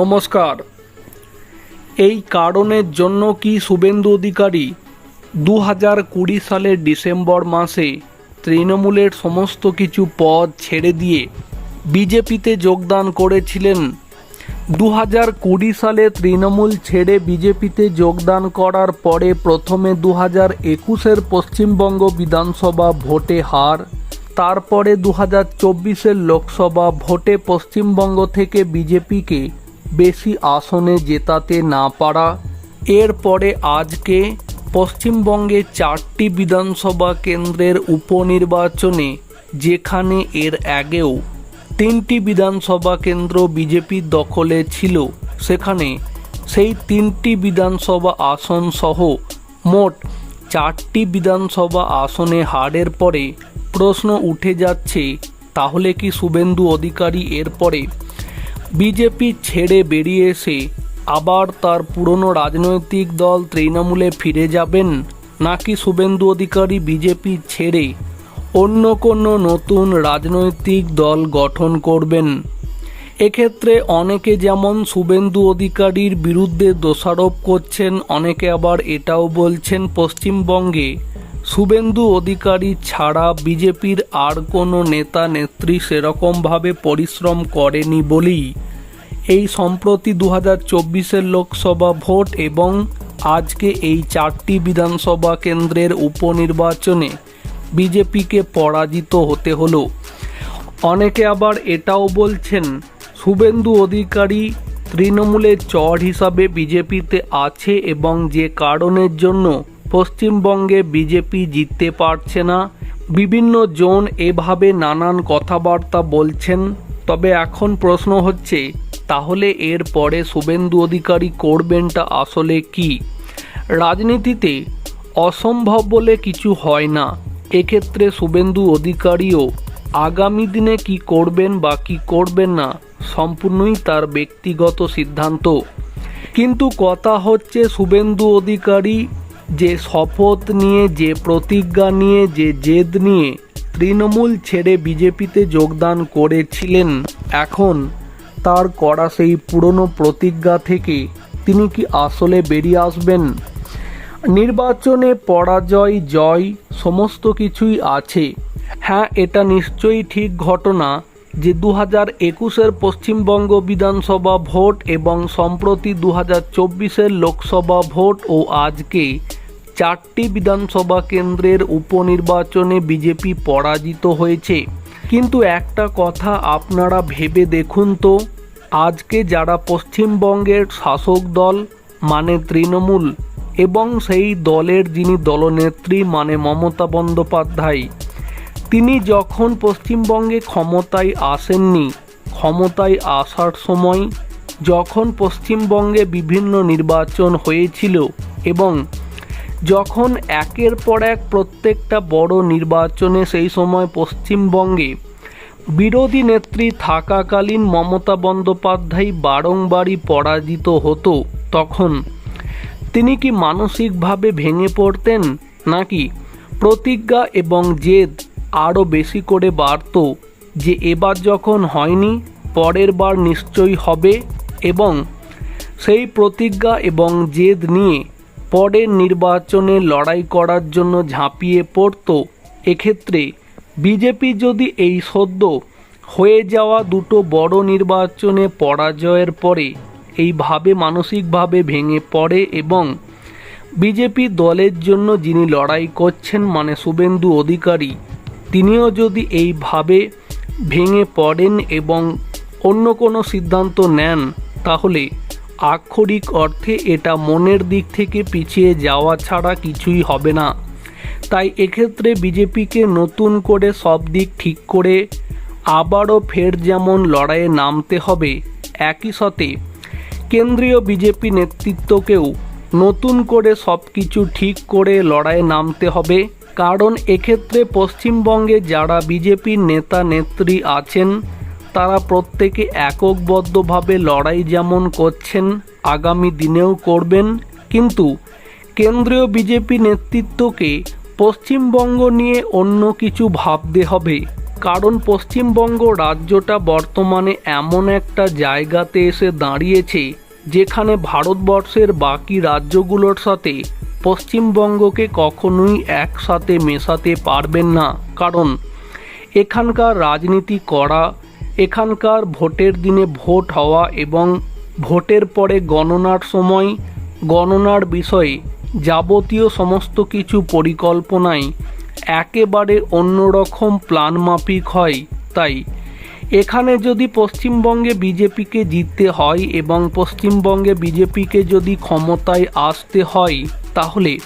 নমস্কার। এই কারণের জন্য কি শুভেন্দু অধিকারী দু হাজার কুড়ি সালের ডিসেম্বর মাসে তৃণমূলের সমস্ত কিছু পদ ছেড়ে দিয়ে বিজেপিতে যোগদান করেছিলেন? দু হাজার কুড়ি সালে তৃণমূল ছেড়ে বিজেপিতে যোগদান করার পরে প্রথমে দু হাজার একুশের পশ্চিমবঙ্গ বিধানসভা ভোটে হার, তারপরে দু হাজার চব্বিশের লোকসভা ভোটে পশ্চিমবঙ্গ থেকে বিজেপিকে বেশি আসনে জেতাতে না পারা। এরপরে আজকে পশ্চিমবঙ্গে চারটি বিধানসভা কেন্দ্রের উপনির্বাচনে, যেখানে এর আগেও তিনটি বিধানসভা কেন্দ্র বিজেপির দখলে ছিল, সেখানে সেই তিনটি বিধানসভা আসন সহ মোট চারটি বিধানসভা আসনে হারের পরে প্রশ্ন উঠে যাচ্ছে, তাহলে কি শুভেন্দু অধিকারী এরপরে বিজেপি ছেড়ে বেরিয়ে এসে আবার তার পুরনো রাজনৈতিক দল তৃণমূলে ফিরে যাবেন? নাকি শুভেন্দু অধিকারী বিজেপি ছেড়ে অন্য কোনো নতুন রাজনৈতিক দল গঠন করবেন? এক্ষেত্রে অনেকে যেমন শুভেন্দু অধিকারীর বিরুদ্ধে দোষারোপ করছেন, অনেকে আবার এটাও বলছেন পশ্চিমবঙ্গে শুভেন্দু অধিকারী ছাড়া বিজেপির আর কোনো নেতা নেত্রী সেরকমভাবে পরিশ্রম করেনি বলেই এই সম্প্রতি দু হাজার চব্বিশের লোকসভা ভোট এবং আজকে এই চারটি বিধানসভা কেন্দ্রের উপনির্বাচনে বিজেপিকে পরাজিত হতে হলো। অনেকে আবার এটাও বলছেন, শুভেন্দু অধিকারী তৃণমূলের চর হিসাবে বিজেপিতে আছে এবং যে কারণের জন্য পশ্চিমবঙ্গে বিজেপি জিততে পারছে না, বিভিন্ন জন এভাবে নানান কথাবার্তা বলছেন। তবে এখন প্রশ্ন হচ্ছে তাহলে এর পরে শুভেন্দু অধিকারী করবেনটা আসলে কি? রাজনীতিতে অসম্ভব বলে কিছু হয় না। এক্ষেত্রে শুভেন্দু অধিকারীও আগামী দিনে কি করবেন বা কি করবেন না সম্পূর্ণই তার ব্যক্তিগত সিদ্ধান্ত। কিন্তু কথা হচ্ছে শুভেন্দু অধিকারী যে শপথ নিয়ে, যে প্রতিজ্ঞা নিয়ে, যে জেদ নিয়ে তৃণমূল ছেড়ে বিজেপিতে যোগদান করেছিলেন। এখন তার করা সেই পুরনো প্রতিজ্ঞা থেকে তিনি কি আসলে বেরিয়ে আসবেন? নির্বাচনে পরাজয়, জয় সমস্ত কিছুই আছে। হ্যাঁ এটা নিশ্চয়ই ঠিক ঘটনা যে দু হাজার একুশের পশ্চিমবঙ্গ বিধানসভা ভোট এবং সম্প্রতি দু হাজার চব্বিশের লোকসভা ভোট ও আজকে চারটি বিধানসভা কেন্দ্রের উপনির্বাচনে বিজেপি পরাজিত হয়েছে। কিন্তু একটা কথা আপনারা ভেবে দেখুন তো, আজকে যারা পশ্চিমবঙ্গের শাসক দল মানে তৃণমূল, এবং সেই দলের যিনি দলনেত্রী মানে মমতা বন্দ্যোপাধ্যায়, তিনি যখন পশ্চিমবঙ্গে ক্ষমতায় আসেননি, ক্ষমতায় আসার সময় যখন পশ্চিমবঙ্গে বিভিন্ন নির্বাচন হয়েছিল, এবং যখন একের পর এক প্রত্যেকটা বড় নির্বাচনে সেই সময় পশ্চিমবঙ্গে বিরোধী নেত্রী থাকাকালীন মমতা বন্দ্যোপাধ্যায় বারংবারই পরাজিত হতো, তখন তিনি কি মানসিকভাবে ভেঙে পড়তেন নাকি প্রতিজ্ঞা এবং জেদ আরও বেশি করে বাড়ত যে এবার যখন হয়নি, পরের বার নিশ্চয়ই হবে এবং সেই প্রতিজ্ঞা এবং জেদ নিয়ে পরের নির্বাচনে লড়াই করার জন্য ঝাঁপিয়ে পড়ত। এক্ষেত্রে বিজেপি যদি এই সদ্য হয়ে যাওয়া দুটো বড় নির্বাচনে পরাজয়ের পরে এইভাবে মানসিকভাবে ভেঙে পড়ে এবং বিজেপি দলের জন্য যিনি লড়াই করছেন মানে শুভেন্দু অধিকারী, তিনিও যদি এইভাবে ভেঙে পড়েন এবং অন্য কোনো সিদ্ধান্ত নেন, তাহলে আক্ষরিক অর্থে এটা মনের দিক থেকে পিছিয়ে যাওয়া ছাড়া কিছুই হবে না। তাই এক্ষেত্রে বিজেপিকে নতুন করে সব দিক ঠিক করে আবারও ফের যেমন লড়াইয়ে নামতে হবে, একই সাথে কেন্দ্রীয় বিজেপি নেতৃত্বকেও নতুন করে সব কিছু ঠিক করে লড়াইয়ে নামতে হবে। কারণ এক্ষেত্রে পশ্চিমবঙ্গে যারা বিজেপির নেতা নেত্রী আছেন তারা প্রত্যেকে এককবদ্ধভাবে লড়াই যেমন করছেন, আগামী দিনেও করবেন। কিন্তু কেন্দ্রীয় বিজেপি নেতৃত্বকে পশ্চিমবঙ্গ নিয়ে অন্য কিছু ভাবতে হবে। কারণ পশ্চিমবঙ্গ রাজ্যটা বর্তমানে এমন একটা জায়গাতে এসে দাঁড়িয়েছে, যেখানে ভারতবর্ষের বাকি রাজ্যগুলোর সাথে পশ্চিমবঙ্গকে কখনোই একসাথে মেশাতে পারবেন না। কারণ এখানকার রাজনীতি করা এখানকার ভোটের দিনে ভোট হওয়া এবং ভোটের পরে গণনার সময়, গণনার বিষয়ে যাবতীয় সমস্ত কিছু পরিকল্পনাই একেবারে অন্যরকম প্ল্যান মাফিক হয়, তাই। এখানে যদি পশ্চিমবঙ্গে বিজেপিকে জিততে হয় এবং পশ্চিমবঙ্গে বিজেপিকে যদি ক্ষমতায় আসতে হয়, তাহলে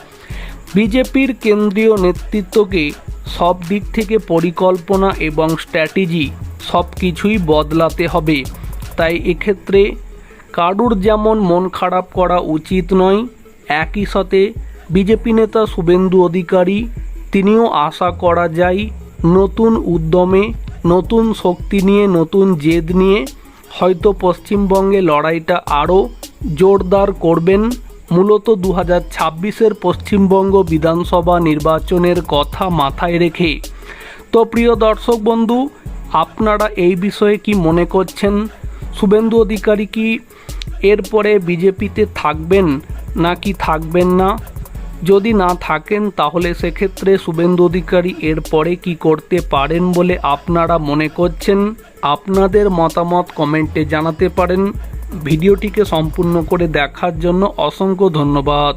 বিজেপির কেন্দ্রীয় নেতৃত্বকে সব দিক থেকে পরিকল্পনা এবং স্ট্র্যাটেজি সব কিছুই বদলাতে হবে। তাই এক্ষেত্রে কারুর যেমন মন খারাপ করা উচিত নয়, একই সাথে বিজেপি নেতা শুভেন্দু অধিকারী, তিনিও আশা করা যায় নতুন উদ্যমে, নতুন শক্তি নিয়ে, নতুন জেদ নিয়ে হয়তো পশ্চিমবঙ্গে লড়াইটা আরও জোরদার করবেন। মূলত দু হাজার ছাব্বিশের পশ্চিমবঙ্গ বিধানসভা নির্বাচনের কথা মাথায় রেখে। তো প্রিয় দর্শক বন্ধু আপনারা এই বিষয়ে কি মনে করছেন? শুভেন্দু অধিকারী কি এরপরে বিজেপিতে থাকবেন নাকি থাকবেন না? যদি না থাকেন, তাহলে সেক্ষেত্রে শুভেন্দু অধিকারী এরপরে কি করতে পারেন বলে আপনারা মনে করছেন? আপনাদের মতামত কমেন্টে জানাতে পারেন। ভিডিওটিকে সম্পূর্ণ করে দেখার জন্য অসংখ্য ধন্যবাদ।